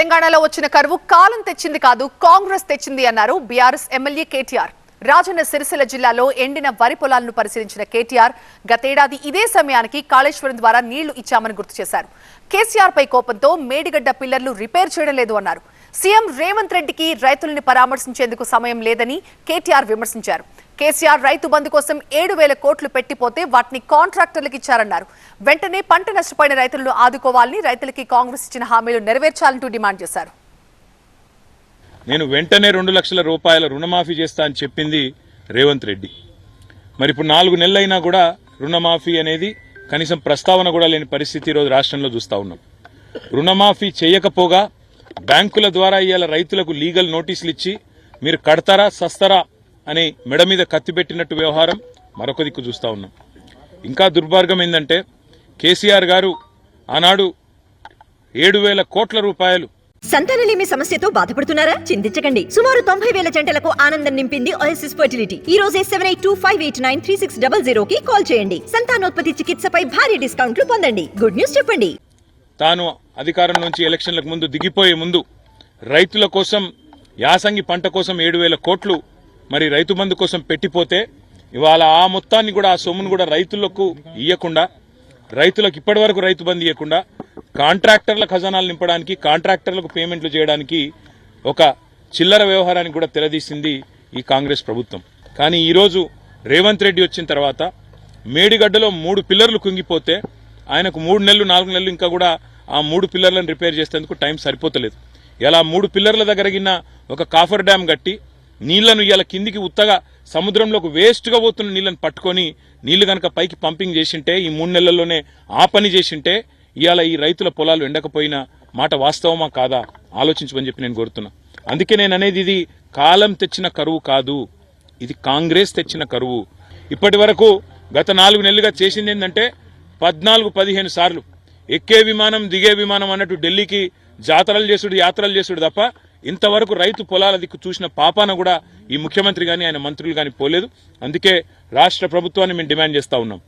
తెలంగాణలో వచ్చిన కరువు కాలం తెచ్చింది కాదు కాంగ్రెస్ తెచ్చింది అన్నారు BRS MLA KTR. Rajanna Sircilla జిల్లాలో ఎండిన వరి పొలాలను పరిశీలించిన కేటీఆర్ గతేడాది ఇదే సమయానికి కాళేశ్వరం ద్వారా నీళ్ళు ఇచ్చామని గుర్తు చేశారు. కేసీఆర్ పై కోపంతో మేడిగడ్డ పిల్లర్లు రిపేర్ చేయడం లేదు అన్నారు. సీఎం రేవంత్ రెడ్డికి రైతుల్ని పరామర్శించేందుకు సమయం లేదని కేటీఆర్ విమర్శించారు. కేసీఆర్ రైతు బంధు కోసం ఏడు వేల కోట్లు పెట్టిపోతే వాటిని కాంట్రాక్టర్లకు ఇచ్చారన్నారు. వెంటనే పంట నష్టపోయిన రైతులను ఆదుకోవాలని రైతులకి కాంగ్రెస్ ఇచ్చిన హామీలు నెరవేర్చాలంటూ డిమాండ్ చేశారు. నేను వెంటనే రెండు లక్షల రూపాయల రుణమాఫీ చేస్తా అని చెప్పింది రేవంత్ రెడ్డి. మరి ఇప్పుడు నాలుగు నెలలైనా కూడా రుణమాఫీ అనేది కనీసం ప్రస్తావన కూడా లేని పరిస్థితి ఈరోజు రాష్ట్రంలో చూస్తూ ఉన్నాం. రుణమాఫీ చేయకపోగా బ్యాంకుల ద్వారా ఇవాళ రైతులకు లీగల్ నోటీసులు ఇచ్చి మీరు కడతారా సస్తారా అని మెడ మీద కత్తి పెట్టినట్టు వ్యవహారం మరొక దిక్కు చూస్తూ ఉన్నాం. ఇంకా దుర్మార్గం ఏంటంటే కేసీఆర్ గారు ఆనాడు ఏడు వేల కోట్ల రూపాయలు సంతానలేమి సమస్యతో బాధపడుతున్నారా? చింతించకండి. సుమారు తొంభై వేల జంటలకు ఆనందం నింపింది ఓఎస్ఎస్ ఫర్టిలిటీ ఈ రోజే seven eight two five eight nine three six double zero కి కాల్ చేయండి. సంతానోత్పత్తి చికిత్సపై భారీ డిస్కౌంట్లు పొందండి. గుడ్ న్యూస్ చెప్పండి. తాను అధికారం నుంచి ఎలక్షన్లకు ముందు దిగిపోయే ముందు రైతుల కోసం యాసంగి పంట కోసం ఏడు వేల కోట్లు మరి రైతు బంధు కోసం పెట్టిపోతే ఇవాళ ఆ మొత్తాన్ని కూడా ఆ సొమ్మును కూడా రైతులకు ఇవ్వకుండా రైతులకు ఇప్పటి వరకు రైతు బంధు ఇవ్వకుండా కాంట్రాక్టర్ల ఖజానాలు నింపడానికి కాంట్రాక్టర్లకు పేమెంట్లు చేయడానికి ఒక చిల్లర వ్యవహారానికి కూడా తెరదీసింది ఈ కాంగ్రెస్ ప్రభుత్వం. కానీ ఈరోజు రేవంత్ రెడ్డి వచ్చిన తర్వాత మేడిగడ్డలో మూడు పిల్లర్లు కుంగిపోతే ఆయనకు మూడు నెలలు నాలుగు నెలలు ఇంకా కూడా ఆ మూడు పిల్లర్లను రిపేర్ చేసేందుకు టైం సరిపోతలేదు. ఇలా మూడు పిల్లర్ల దగ్గర ఒక కాఫర్ డ్యామ్ కట్టి నీళ్ళను ఇలా కిందికి ఉత్తగా సముద్రంలోకి వేస్ట్గా పోతున్న నీళ్ళను పట్టుకొని నీళ్ళు కనుక పైకి పంపింగ్ చేసింటే ఈ మూడు నెలల్లోనే ఆ పని చేసింటే ఇవాళ ఈ రైతుల పొలాలు ఎండకపోయిన మాట వాస్తవమా కాదా? ఆలోచించమని చెప్పి నేను కోరుతున్నా. అందుకే నేను అనేది ఇది కాలం తెచ్చిన కరువు కాదు. ఇది కాంగ్రెస్ తెచ్చిన కరువు. ఇప్పటి వరకు గత నాలుగు నెలలుగా చేసింది ఏంటంటే పద్నాలుగు పదిహేను సార్లు ఎక్కే విమానం దిగే విమానం అన్నట్టు ఢిల్లీకి జాతరలు చేసుడు యాత్రలు చేసుడు తప్ప ఇంతవరకు రైతు పొలాల దిక్కు చూసిన పాపాన కూడా ఈ ముఖ్యమంత్రి కానీ ఆయన మంత్రులు కానీ పోలేదు. అందుకే రాష్ట్ర ప్రభుత్వాన్ని మేము డిమాండ్ చేస్తా ఉన్నాం.